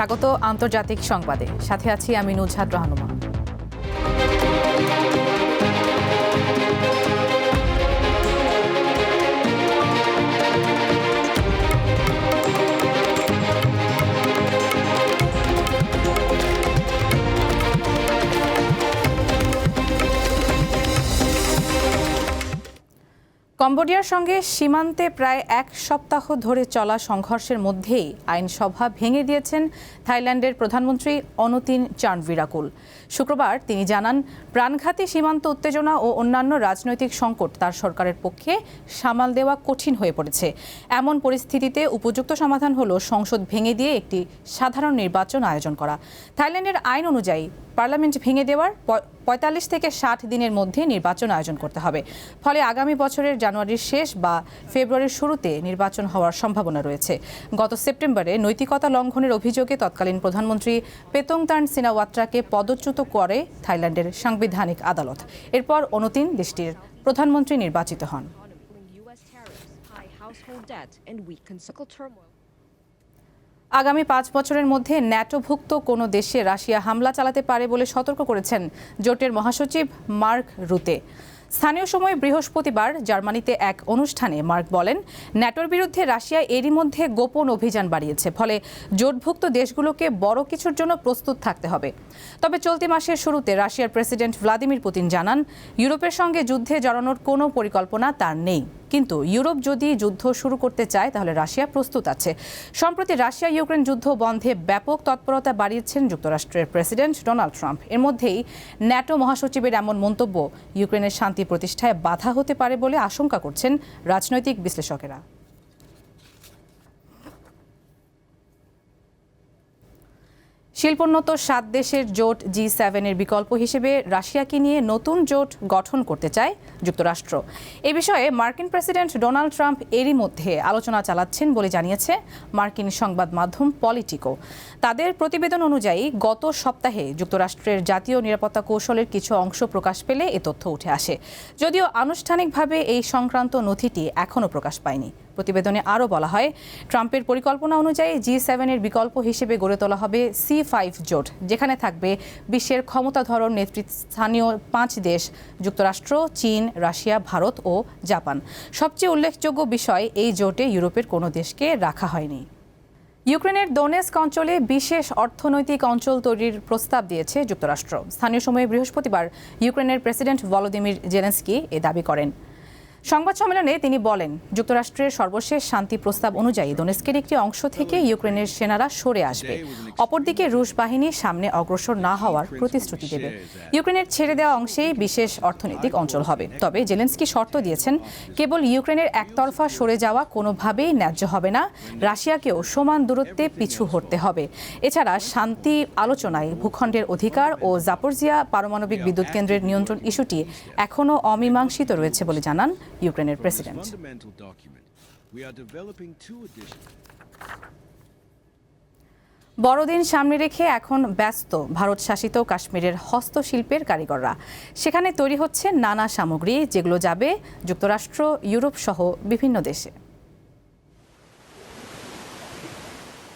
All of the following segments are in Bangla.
স্বাগত আন্তর্জাতিক সংবাদে। সাথে আছি আমি নুজহাত রাহানুমা কম্বোডিয়ার সঙ্গে সীমান্তে প্রায় এক সপ্তাহ ধরে চলা সংঘর্ষের মধ্যেই আইনসভা ভেঙে দিয়েছেন থাইল্যান্ডের প্রধানমন্ত্রী অনতিন চানভিরাকুল শুক্রবার তিনি জানান, প্রাণঘাতী সীমান্ত উত্তেজনা ও অন্যান্য রাজনৈতিক সংকট তার সরকারের পক্ষে সামাল দেওয়া কঠিন হয়ে পড়েছে। এমন পরিস্থিতিতে উপযুক্ত সমাধান হল সংসদ ভেঙে দিয়ে একটি সাধারণ নির্বাচন আয়োজন করা। থাইল্যান্ডের আইন অনুযায়ী পার্লামেন্ট ভেঙে দেওয়ার প- পঁয়তাল্লিশ থেকে ষাট দিনের মধ্যে নির্বাচন আয়োজন করতে হবে। ফলে আগামী বছরের জানুয়ারির শেষ বা ফেব্রুয়ারির শুরুতে নির্বাচন হওয়ার সম্ভাবনা রয়েছে। গত সেপ্টেম্বরে নৈতিকতা লঙ্ঘনের অভিযোগে তৎকালীন প্রধানমন্ত্রী পেতংতান সিনাওয়াত্রাকে পদচ্যুত করে থাইল্যান্ডের সাংবিধানিক আদালত। এরপর অনুতিন দেশটির প্রধানমন্ত্রী নির্বাচিত হন। Household debt, and weak turmoil. আগামী পাঁচ বছরের মধ্যে ন্যাটোভুক্ত কোনো দেশে রাশিয়া হামলা চালাতে পারে বলে সতর্ক করেছেন জোটের মহাসচিব মার্ক রুতে। স্থানীয় সময় বৃহস্পতিবার জার্মানিতে এক অনুষ্ঠানে মার্ক বলেন, ন্যাটোর বিরুদ্ধে রাশিয়া এরই মধ্যে গোপন অভিযান বাড়িয়েছে, ফলে জোটভুক্ত দেশগুলোকে বড় কিছুর জন্য প্রস্তুত থাকতে হবে। তবে চলতি মাসের শুরুতে রাশিয়ার প্রেসিডেন্ট ভ্লাদিমির পুতিন জানান, ইউরোপের সঙ্গে যুদ্ধে জড়ানোর কোনো পরিকল্পনা তার নেই। কিন্তু ইউরোপ যদি যুদ্ধ শুরু করতে চায়, তাহলে রাশিয়া প্রস্তুত আছে। সম্প্রতি রাশিয়া ইউক্রেন যুদ্ধ বন্ধে ব্যাপক তৎপরতা বাড়িয়েছেন যুক্তরাষ্ট্রের প্রেসিডেন্ট ডোনাল্ড ট্রাম্প। এর মধ্যেই ন্যাটো মহাসচিবের এমন মন্তব্য, ইউক্রেনের শান্তি প্রতিষ্ঠায় বাধা হতে পারে বলে আশঙ্কা করছেন রাজনৈতিক বিশ্লেষকেরা। শিল্পোন্নত সাত দেশের জোট জি সেভেনের বিকল্প হিসেবে রাশিয়াকে নিয়ে নতুন জোট গঠন করতে চায় যুক্তরাষ্ট্র। এ বিষয়ে মার্কিন প্রেসিডেন্ট ডোনাল্ড ট্রাম্প এরই মধ্যে আলোচনা চালাচ্ছেন বলে জানিয়েছে মার্কিন সংবাদ মাধ্যম পলিটিকো তাদের প্রতিবেদন অনুযায়ী, গত সপ্তাহে যুক্তরাষ্ট্রের জাতীয় নিরাপত্তা কৌশলের কিছু অংশ প্রকাশ পেলে এ তথ্য উঠে আসে। যদিও আনুষ্ঠানিকভাবে এই সংক্রান্ত নথিটি এখনও প্রকাশ পায়নি। প্রতিবেদনে আরও বলা হয়, ট্রাম্পের পরিকল্পনা অনুযায়ী জি সেভেনের বিকল্প হিসেবে গড়ে তোলা হবে সি ফাইভ জোট, যেখানে থাকবে বিশ্বের ক্ষমতাধরন নেতৃস্থানীয় পাঁচ দেশ, যুক্তরাষ্ট্র, চীন, রাশিয়া, ভারত ও জাপান। সবচেয়ে উল্লেখযোগ্য বিষয়, এই জোটে ইউরোপের কোনো দেশকে রাখা হয়নি। ইউক্রেনের দোনেস্ক অঞ্চলে বিশেষ অর্থনৈতিক অঞ্চল তৈরির প্রস্তাব দিয়েছে যুক্তরাষ্ট্র। স্থানীয় সময়ে বৃহস্পতিবার ইউক্রেনের প্রেসিডেন্ট ভলোদিমির জেলেন্সকি এ দাবি করেন। সংবাদ সম্মেলনে তিনি বলেন, যুক্তরাষ্ট্রের সর্বশেষ শান্তি প্রস্তাব অনুযায়ী দোনেস্কের একটি অংশ থেকে ইউক্রেনের সেনারা সরে আসবে। অপরদিকে রুশ বাহিনী সামনে অগ্রসর না হওয়ার প্রতিশ্রুতি দেবে। ইউক্রেনের ছেড়ে দেওয়া অংশেই বিশেষ অর্থনৈতিক অঞ্চল হবে। তবে জেলেন্সকি শর্ত দিয়েছেন, কেবল ইউক্রেনের একতরফা সরে যাওয়া কোনোভাবেই ন্যায্য হবে না। রাশিয়াকেও সমান দূরত্বে পিছু হটতে হবে। এছাড়া শান্তি আলোচনায় ভূখণ্ডের অধিকার ও জাপরজিয়া পারমাণবিক বিদ্যুৎ কেন্দ্রের নিয়ন্ত্রণ ইস্যুটি এখনও অমীমাংসিত রয়েছে বলে জানান ইউক্রেনের প্রেসিডেন্ট. বড়দিন সামনে রেখে এখন ব্যস্ত ভারত শাসিত কাশ্মীরের হস্তশিল্পের কারিগররা। সেখানে তৈরি হচ্ছে নানা সামগ্রী যেগুলো যাবে যুক্তরাষ্ট্র ইউরোপ সহ বিভিন্ন দেশে।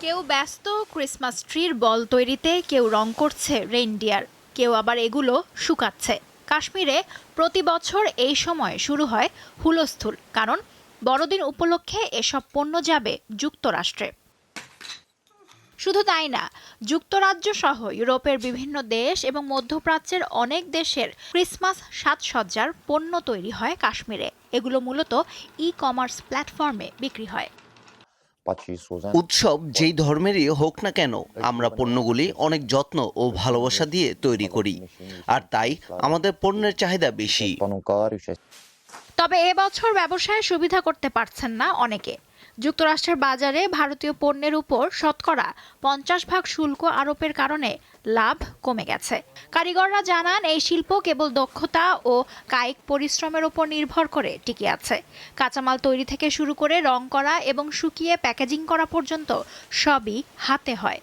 কেউ ব্যস্ত ক্রিসমাস ট্রির বল তৈরিতে কেউ রং করছে রেইনডিয়ার কেউ আবার এগুলো শুকাচ্ছে। কাশ্মীরে প্রতি বছর এই সময় শুরু হয় হুলস্থুল, কারণ বড়দিন উপলক্ষে এসব পণ্য যাবে যুক্তরাষ্ট্রে। শুধু তাই না, যুক্তরাজ্য সহ ইউরোপের বিভিন্ন দেশ এবং মধ্যপ্রাচ্যের অনেক দেশের ক্রিসমাস সাজসজ্জার পণ্য তৈরি হয় কাশ্মীরে। এগুলো মূলত ই কমার্স প্ল্যাটফর্মে বিক্রি হয়। উৎসব যেই ধর্মেরই হোক না কেন আমরা পণ্যগুলি অনেক যত্ন ও ভালোবাসা দিয়ে তৈরি করি। আর তাই আমাদের পণ্যের চাহিদা বেশি। তবে এবছর ব্যবসায় সুবিধা করতে পারছেন না অনেকে। যুক্তরাষ্ট্রের বাজারে ভারতীয় পণ্যের উপর শতকরা পঞ্চাশ ভাগ শুল্ক আরোপের কারণে লাভ কমে গেছে। কারিগররা জানান এই শিল্প কেবল দক্ষতা ও কায়িক পরিশ্রমের উপর নির্ভর করে টিকে আছে। কাঁচামাল তৈরি থেকে শুরু করে রং করা এবং শুকিয়ে প্যাকেজিং করা পর্যন্ত সবই হাতে হয়।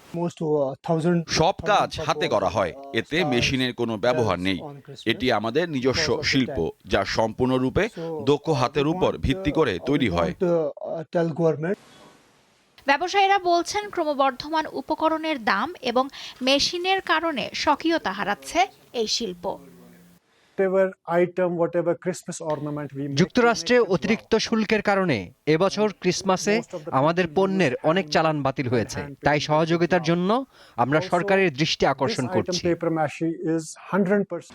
সব কাজ হাতে করা হয়। এতে মেশিনের কোনো ব্যবহার নেই। এটি আমাদের নিজস্ব শিল্প যা সম্পূর্ণরূপে দক্ষ হাতের উপর ভিত্তি করে তৈরি হয়। ব্যবসায়ীরা বলছেন ক্রমবর্ধমান উপকরণের দাম এবং মেশিনের কারণে স্বকীয়তা হারাচ্ছে এই শিল্প। যুক্তরাষ্ট্রে অতিরিক্ত শুল্কের কারণে এবছর ক্রিসমাসে আমাদের পণ্যের অনেক চালান বাতিল হয়েছে। তাই সহযোগিতার জন্য আমরা সরকারের দৃষ্টি আকর্ষণ করছি। paper mache is 100%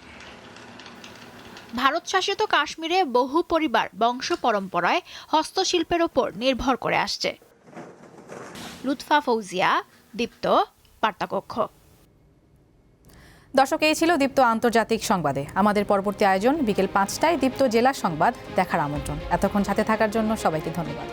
ভারত শাসিত কাশ্মীরে বহু পরিবার বংশ পরম্পরায় হস্তশিল্পের ওপর নির্ভর করে আসছে। লুৎফা ফৌজিয়া, দীপ্ত বার্তাকক্ষ দর্শক, এই ছিল দীপ্ত আন্তর্জাতিক সংবাদে। আমাদের পরবর্তী আয়োজন বিকেল পাঁচটায় দীপ্ত জেলা সংবাদ দেখার আমন্ত্রণ। এতক্ষণ সাথে থাকার জন্য সবাইকে ধন্যবাদ।